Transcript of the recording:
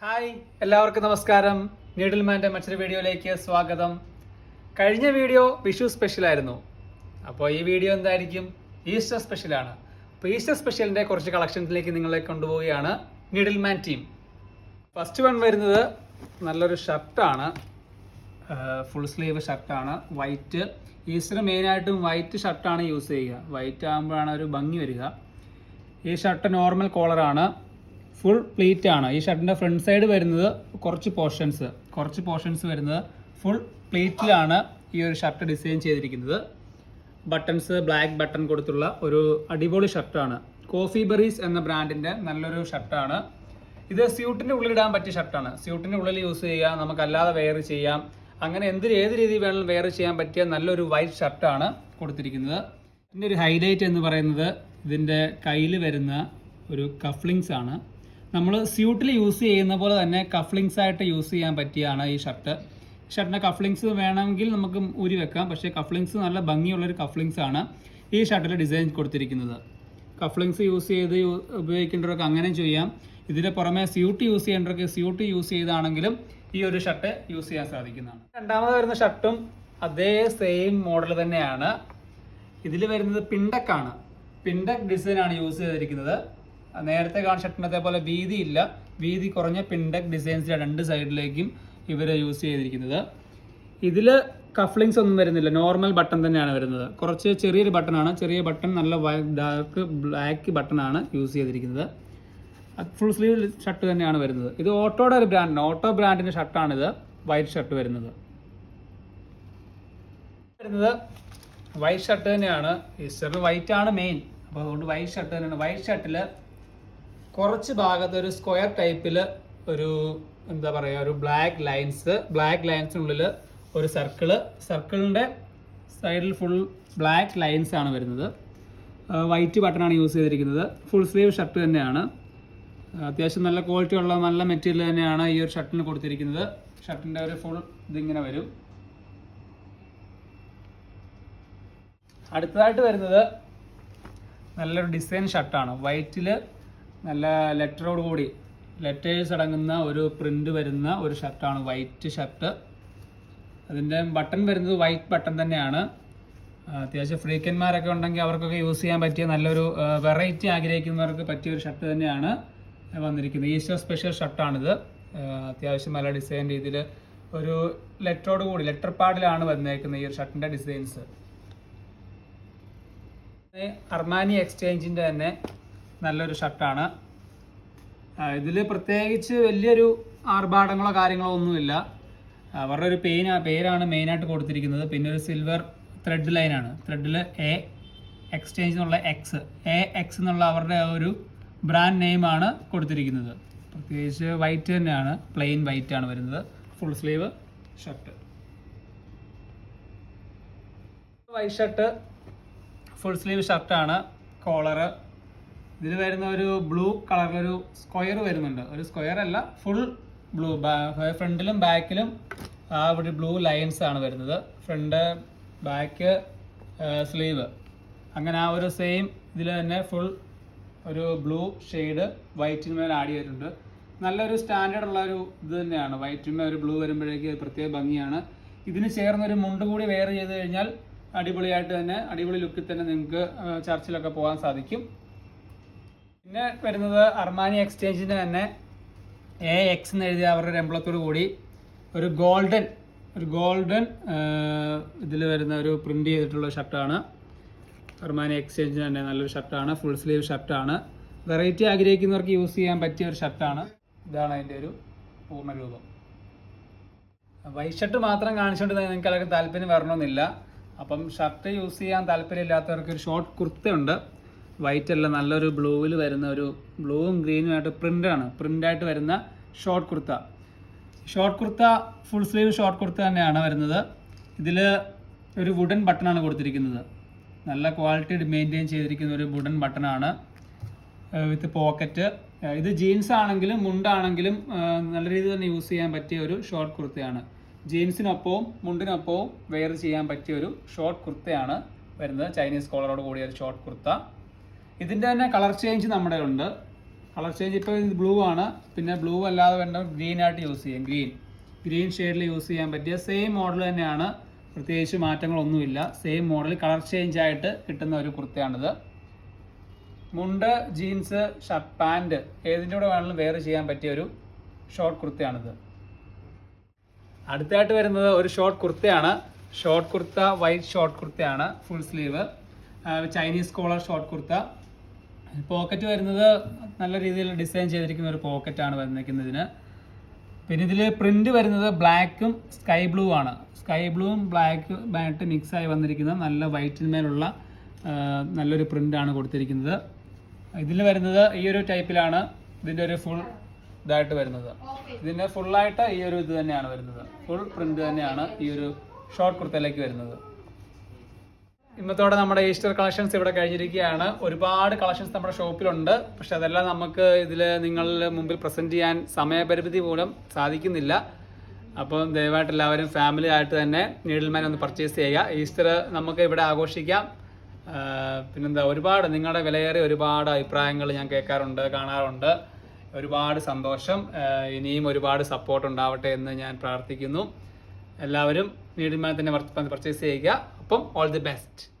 Hi എല്ലാവർക്കും നമസ്കാരം. നീഡിൽമാന്റെ മറ്റൊരു വീഡിയോയിലേക്ക് സ്വാഗതം. കഴിഞ്ഞ വീഡിയോ വിഷു സ്പെഷ്യലായിരുന്നു അപ്പോൾ ഈ വീഡിയോ എന്തായിരിക്കും? ഈസ്റ്റർ സ്പെഷ്യലാണ് അപ്പോൾ ഈസ്റ്റർ സ്പെഷ്യലിന്റെ കുറച്ച് കളക്ഷൻസിലേക്ക് നിങ്ങളെ കൊണ്ടുപോവുകയാണ് നീഡിൽമാൻ ടീം ഫസ്റ്റ് വൺ വരുന്നത് നല്ലൊരു ഷർട്ടാണ് ഫുൾ സ്ലീവ് ഷർട്ടാണ് വൈറ്റ് ഈസ്റ്റർ മെയിനായിട്ടും വൈറ്റ് ഷർട്ടാണ് യൂസ് ചെയ്യുക. വൈറ്റ് ആകുമ്പോഴാണ് ഒരു ഭംഗി വരിക. ഈ ഷർട്ട് നോർമൽ കോളറാണ് ഫുൾ പ്ലേറ്റ് ആണ്. ഈ ഷർട്ടിന്റെ ഫ്രണ്ട് സൈഡ് വരുന്നത് കുറച്ച് പോർഷൻസ് കുറച്ച് പോർഷൻസ് വരുന്നത് ഫുൾ പ്ലേറ്റിലാണ് ഈ ഒരു ഷർട്ട് ഡിസൈൻ ചെയ്തിരിക്കുന്നത്. ബട്ടൺസ് ബ്ലാക്ക് ബട്ടൺ കൊടുത്തുള്ള ഒരു അടിപൊളി ഷർട്ടാണ് കോഫി ബെറീസ് എന്ന ബ്രാൻഡിന്റെ നല്ലൊരു ഷർട്ടാണ് ഇത് സ്യൂട്ടിന്റെ ഉള്ളിൽ ഇടാൻ പറ്റിയ ഷർട്ടാണ് സ്യൂട്ടിന്റെ ഉള്ളിൽ യൂസ് ചെയ്യാം നമുക്ക് അല്ലാതെ വെയർ ചെയ്യാം. അങ്ങനെ എന്ത് ഏത് രീതിയിൽ വേണമെങ്കിലും വെയർ ചെയ്യാൻ പറ്റിയ നല്ലൊരു വൈറ്റ് ഷർട്ടാണ് കൊടുത്തിരിക്കുന്നത്. ഇതിന്റെ ഒരു ഹൈലൈറ്റ് എന്ന് പറയുന്നത് ഇതിന്റെ കയ്യിൽ വരുന്ന ഒരു കഫ്ലിങ്സ് ആണ്. നമ്മൾ സ്യൂട്ടിൽ യൂസ് ചെയ്യുന്ന പോലെ തന്നെ കഫ്ലിങ്സ് ആയിട്ട് യൂസ് ചെയ്യാൻ പറ്റിയാണ് ഈ ഷർട്ട് ഷർട്ടിന്റെ കഫ്ലിങ്സ് വേണമെങ്കിൽ നമുക്ക് ഊരി വെക്കാം. പക്ഷേ കഫ്ലിങ്സ് നല്ല ഭംഗിയുള്ളൊരു കഫ്ലിങ്സ് ആണ് ഈ ഷർട്ടിൽ ഡിസൈൻ കൊടുത്തിരിക്കുന്നത്. കഫ്ലിങ്സ് യൂസ് ചെയ്ത് ഉപയോഗിക്കേണ്ടവർക്ക് അങ്ങനെ ചെയ്യാം. ഇതിന് പുറമെ സ്യൂട്ട് യൂസ് ചെയ്യേണ്ടവർക്ക് സ്യൂട്ട് യൂസ് ചെയ്താണെങ്കിലും ഈ ഒരു ഷർട്ട് യൂസ് ചെയ്യാൻ സാധിക്കുന്നതാണ്. രണ്ടാമത് വരുന്ന ഷർട്ടും അതേ സെയിം മോഡൽ തന്നെയാണ്. ഇതിൽ വരുന്നത് പിണ്ടക്കാണ്. പിണ്ടക് ഡിസൈനാണ് യൂസ് ചെയ്തിരിക്കുന്നത്. നേരത്തെ ഷർട്ടിനത്തെ പോലെ വീതി ഇല്ല വീതി കുറഞ്ഞ പിൻഡക് ഡിസൈൻസ് രണ്ട് സൈഡിലേക്കും ഇവർ യൂസ് ചെയ്തിരിക്കുന്നത്. ഇതിൽ കഫ്ലിങ്സ് ഒന്നും വരുന്നില്ല. നോർമൽ ബട്ടൺ തന്നെയാണ് വരുന്നത്. കുറച്ച് ചെറിയൊരു ബട്ടണാണ് ചെറിയ ബട്ടൺ നല്ല ഡാർക്ക് ബ്ലാക്ക് ബട്ടണാണ് യൂസ് ചെയ്തിരിക്കുന്നത്. ഫുൾ സ്ലീവ് ഷർട്ട് തന്നെയാണ് വരുന്നത്. ഇത് ഓട്ടോയുടെ ഒരു ബ്രാൻഡാണ് ഓട്ടോ ബ്രാൻഡിന്റെ ഷർട്ടാണിത് വൈറ്റ് ഷർട്ട് വരുന്നത്. വരുന്നത് വൈറ്റ് ഷർട്ട് തന്നെയാണ്. ഈസ്റ്ററിന് വൈറ്റ് ആണ് മെയിൻ അപ്പോൾ അതുകൊണ്ട് വൈറ്റ് ഷർട്ട് തന്നെയാണ്. വൈറ്റ് ഷർട്ടിൽ കുറച്ച് ഭാഗത്ത് ഒരു സ്ക്വയർ ടൈപ്പിൽ ഒരു എന്താ പറയുക ഒരു ബ്ലാക്ക് ലൈൻസ് ബ്ലാക്ക് ലൈൻസിനുള്ളിൽ ഒരു സർക്കിൾ സർക്കിളിന്റെ സൈഡിൽ ഫുൾ ബ്ലാക്ക് ലൈൻസ് ആണ് വരുന്നത്. വൈറ്റ് ബട്ടണാണ് യൂസ് ചെയ്തിരിക്കുന്നത്. ഫുൾ സ്ലീവ് ഷർട്ട് തന്നെയാണ്. അത്യാവശ്യം നല്ല ക്വാളിറ്റി ഉള്ള നല്ല മെറ്റീരിയൽ തന്നെയാണ് ഈ ഒരു ഷർട്ടിന് കൊടുത്തിരിക്കുന്നത്. ഷർട്ടിന്റെ ഒരു ഫുൾ ഇതിങ്ങനെ വരും. അടുത്തതായിട്ട് വരുന്നത് നല്ലൊരു ഡിസൈൻ ഷർട്ടാണ് വൈറ്റിൽ നല്ല ലെറ്ററോട് കൂടി. ലെറ്റേഴ്സ് അടങ്ങുന്ന ഒരു പ്രിന്റ് വരുന്ന ഒരു ഷർട്ടാണ് വൈറ്റ് ഷർട്ട് അതിന്റെ ബട്ടൺ വരുന്നത് വൈറ്റ് ബട്ടൺ തന്നെയാണ്. അത്യാവശ്യം ഫ്രീക്കന്മാരൊക്കെ ഉണ്ടെങ്കിൽ അവർക്കൊക്കെ യൂസ് ചെയ്യാൻ പറ്റിയ നല്ലൊരു വെറൈറ്റി ആഗ്രഹിക്കുന്നവർക്ക് പറ്റിയ ഒരു ഷർട്ട് തന്നെയാണ് വന്നിരിക്കുന്നത്. ഈസ്റ്റർ സ്പെഷ്യൽ ഷർട്ടാണിത് അത്യാവശ്യം നല്ല ഡിസൈൻ രീതിയിൽ ഒരു ലെറ്ററോട് കൂടി ലെറ്റർ പാഡിലാണ് വന്നേക്കുന്നത് ഈ ഒരു ഷർട്ടിന്റെ ഡിസൈൻസ് അർമാനി എക്സ്ചേഞ്ചിന്റെ തന്നെ നല്ലൊരു ഷർട്ടാണ്. ഇതിൽ പ്രത്യേകിച്ച് വലിയൊരു ആർഭാടങ്ങളോ കാര്യങ്ങളോ ഒന്നുമില്ല. അവരുടെ ഒരു പെയിൻ പേരാണ് മെയിനായിട്ട് കൊടുത്തിരിക്കുന്നത്. പിന്നെ ഒരു സിൽവർ ത്രെഡ് ലൈനാണ് ത്രെഡിൽ എ എക്സ്ചേഞ്ച് എന്നുള്ള എക്സ് എ എക്സ് എന്നുള്ള അവരുടെ ഒരു ബ്രാൻഡ് നെയിമാണ് കൊടുത്തിരിക്കുന്നത്. പ്രത്യേകിച്ച് വൈറ്റ് തന്നെയാണ്. പ്ലെയിൻ വൈറ്റ് ആണ് വരുന്നത്. Full sleeve shirt white shirt full sleeve ഷർട്ടാണ് collar ഇതിൽ വരുന്ന ഒരു ബ്ലൂ കളറിലൊരു സ്ക്വയർ വരുന്നുണ്ട്. ഒരു സ്ക്വയർ അല്ല ഫുൾ ബ്ലൂ ഫ്രണ്ടിലും ബാക്കിലും ആ ഒരു ബ്ലൂ ലൈൻസ് ആണ് വരുന്നത്. ഫ്രണ്ട് ബാക്ക് സ്ലീവ് അങ്ങനെ ആ ഒരു സെയിം ഇതിൽ തന്നെ ഫുൾ ഒരു ബ്ലൂ ഷെയ്ഡ് വൈറ്റിന് മേലെ ആഡ് ചെയ്തിട്ടുണ്ട്. നല്ലൊരു സ്റ്റാൻഡേർഡ് ഉള്ള ഒരു ഇത് തന്നെയാണ്. വൈറ്റിന് ഒരു ബ്ലൂ വരുമ്പോഴേക്ക് പ്രത്യേക ഭംഗിയാണ്. ഇതിന് ചേർന്നൊരു മുണ്ട് കൂടി വെയർ ചെയ്ത് കഴിഞ്ഞാൽ അടിപൊളിയായിട്ട് തന്നെ അടിപൊളി ലുക്കിൽ തന്നെ നിങ്ങൾക്ക് ചർച്ചിലൊക്കെ പോകാൻ സാധിക്കും. പിന്നെ വരുന്നത് അർമാനി എക്സ്ചേഞ്ചിന്റെ തന്നെ എ എക്സ് എന്ന് എഴുതിയ അവരുടെ ഒരു കൂടി ഒരു ഗോൾഡൻ ഒരു ഗോൾഡൻ ഇതിൽ വരുന്ന ഒരു പ്രിന്റ് ചെയ്തിട്ടുള്ള ഷർട്ടാണ് അർമാനി എക്സ്ചേഞ്ചിന് തന്നെ നല്ലൊരു ഷർട്ടാണ് ഫുൾ സ്ലീവ് ഷർട്ടാണ് വെറൈറ്റി ആഗ്രഹിക്കുന്നവർക്ക് യൂസ് ചെയ്യാൻ പറ്റിയ ഒരു ഷർട്ടാണ് ഇതാണ് അതിന്റെ ഒരു പൂർണ രൂപം വൈറ്റ് ഷർട്ട് മാത്രം കാണിച്ചുകൊണ്ട് നിങ്ങൾക്ക് എല്ലാവർക്കും താല്പര്യം വരണമെന്നില്ല. അപ്പം ഷർട്ട് യൂസ് ചെയ്യാൻ താല്പര്യമില്ലാത്തവർക്ക് ഒരു ഷോർട്ട് കുർത്തയുണ്ട് വൈറ്റ് അല്ല നല്ലൊരു ബ്ലൂവിൽ വരുന്ന ഒരു ബ്ലൂവും ഗ്രീനും ആയിട്ട് പ്രിന്റാണ് പ്രിന്റായിട്ട് വരുന്ന short kurta. Short kurta full sleeve short kurta തന്നെയാണ് വരുന്നത്. ഇതിൽ ഒരു വുഡൻ ബട്ടണാണ് കൊടുത്തിരിക്കുന്നത്. നല്ല ക്വാളിറ്റി മെയിന്റെയിൻ ചെയ്തിരിക്കുന്ന ഒരു വുഡൻ ബട്ടണാണ് വിത്ത് പോക്കറ്റ് ഇത് ജീൻസ് ആണെങ്കിലും മുണ്ടാണെങ്കിലും നല്ല രീതിയിൽ തന്നെ യൂസ് ചെയ്യാൻ പറ്റിയ ഒരു ഷോർട്ട് കുർത്തയാണ്. ജീൻസിനൊപ്പവും മുണ്ടിനൊപ്പവും വെയർ ചെയ്യാൻ പറ്റിയ ഒരു ഷോർട്ട് കുർത്തയാണ് വരുന്നത്. ചൈനീസ് കോളറോട് കൂടിയ ഒരു ഷോർട്ട് കുർത്ത. ഇതിന്റെ തന്നെ കളർ ചേഞ്ച് നമ്മുടെ ഉണ്ട്. കളർ ചേഞ്ച് ഇപ്പോൾ ഇത് ബ്ലൂ ആണ്. പിന്നെ ബ്ലൂ അല്ലാതെ വേണ്ട ഗ്രീൻ ആയിട്ട് യൂസ് ചെയ്യാം. ഗ്രീൻ ഗ്രീൻ ഷെയ്ഡിൽ യൂസ് ചെയ്യാൻ പറ്റിയ സെയിം മോഡൽ തന്നെയാണ്. പ്രത്യേകിച്ച് മാറ്റങ്ങളൊന്നുമില്ല. സെയിം മോഡൽ കളർ ചേഞ്ച് ആയിട്ട് കിട്ടുന്ന ഒരു കുർത്തയാണിത്. മുണ്ട് ജീൻസ് ഷർട്ട് പാന്റ് ഏതിന്റെ കൂടെ വേണമെങ്കിലും വെയർ ചെയ്യാൻ പറ്റിയ ഒരു ഷോർട്ട് കുർത്തയാണിത്. അടുത്തായിട്ട് വരുന്നത് ഒരു ഷോർട്ട് കുർത്തയാണ്. Short kurta white short കുർത്തയാണ്. Full sleeve Chinese collar short kurta. Pocket വരുന്നത് നല്ല രീതിയിൽ ഡിസൈൻ ചെയ്തിരിക്കുന്ന ഒരു പോക്കറ്റാണ് വന്നിരിക്കുന്നതിന്. പിന്നെ ഇതിൽ പ്രിന്റ് വരുന്നത് ബ്ലാക്കും സ്കൈ ബ്ലൂ ആണ്. സ്കൈ ബ്ലൂവും ബ്ലാക്കും ആയിട്ട് മിക്സ് ആയി വന്നിരിക്കുന്ന നല്ല വൈറ്റിന്മേലുള്ള നല്ലൊരു പ്രിന്റാണ് കൊടുത്തിരിക്കുന്നത്. ഇതിൽ വരുന്നത് ഈ ഒരു ടൈപ്പിലാണ് ഇതിന്റെ ഒരു ഫുൾ ഇതായിട്ട് വരുന്നത്. ഇതിന്റെ ഫുള്ളായിട്ട് ഈ ഒരു ഇത് തന്നെയാണ് വരുന്നത്. ഫുൾ പ്രിന്റ് തന്നെയാണ് ഈ ഒരു ഷോർട്ട് കുർത്തയിലേക്ക് വരുന്നത്. ഇന്നത്തോടെ നമ്മുടെ ഈസ്റ്റർ കളക്ഷൻസ് ഇവിടെ കഴിഞ്ഞിരിക്കുകയാണ്. ഒരുപാട് കളക്ഷൻസ് നമ്മുടെ ഷോപ്പിലുണ്ട്. പക്ഷെ അതെല്ലാം നമുക്ക് ഇതിൽ നിങ്ങൾ മുമ്പിൽ പ്രസന്റ് ചെയ്യാൻ സമയപരിമിതി മൂലം സാധിക്കുന്നില്ല. അപ്പോൾ ദയവായിട്ട് എല്ലാവരും ഫാമിലി ആയിട്ട് തന്നെ നീഡിൽമാൻ ഒന്ന് പർച്ചേസ് ചെയ്യുക. ഈസ്റ്റർ നമുക്ക് ഇവിടെ ആഘോഷിക്കാം. പിന്നെന്താ ഒരുപാട് നിങ്ങളുടെ വിലയേറിയ ഒരുപാട് അഭിപ്രായങ്ങൾ ഞാൻ കേൾക്കാറുണ്ട് കാണാറുണ്ട്. ഒരുപാട് സന്തോഷം. ഇനിയും ഒരുപാട് സപ്പോർട്ട് ഉണ്ടാവട്ടെ എന്ന് ഞാൻ പ്രാർത്ഥിക്കുന്നു. എല്ലാവരും നീഡിമാൻ തന്നെ പർച്ചേസ് ചെയ്യുക. അപ്പം ഓൾ ദി ബെസ്റ്റ്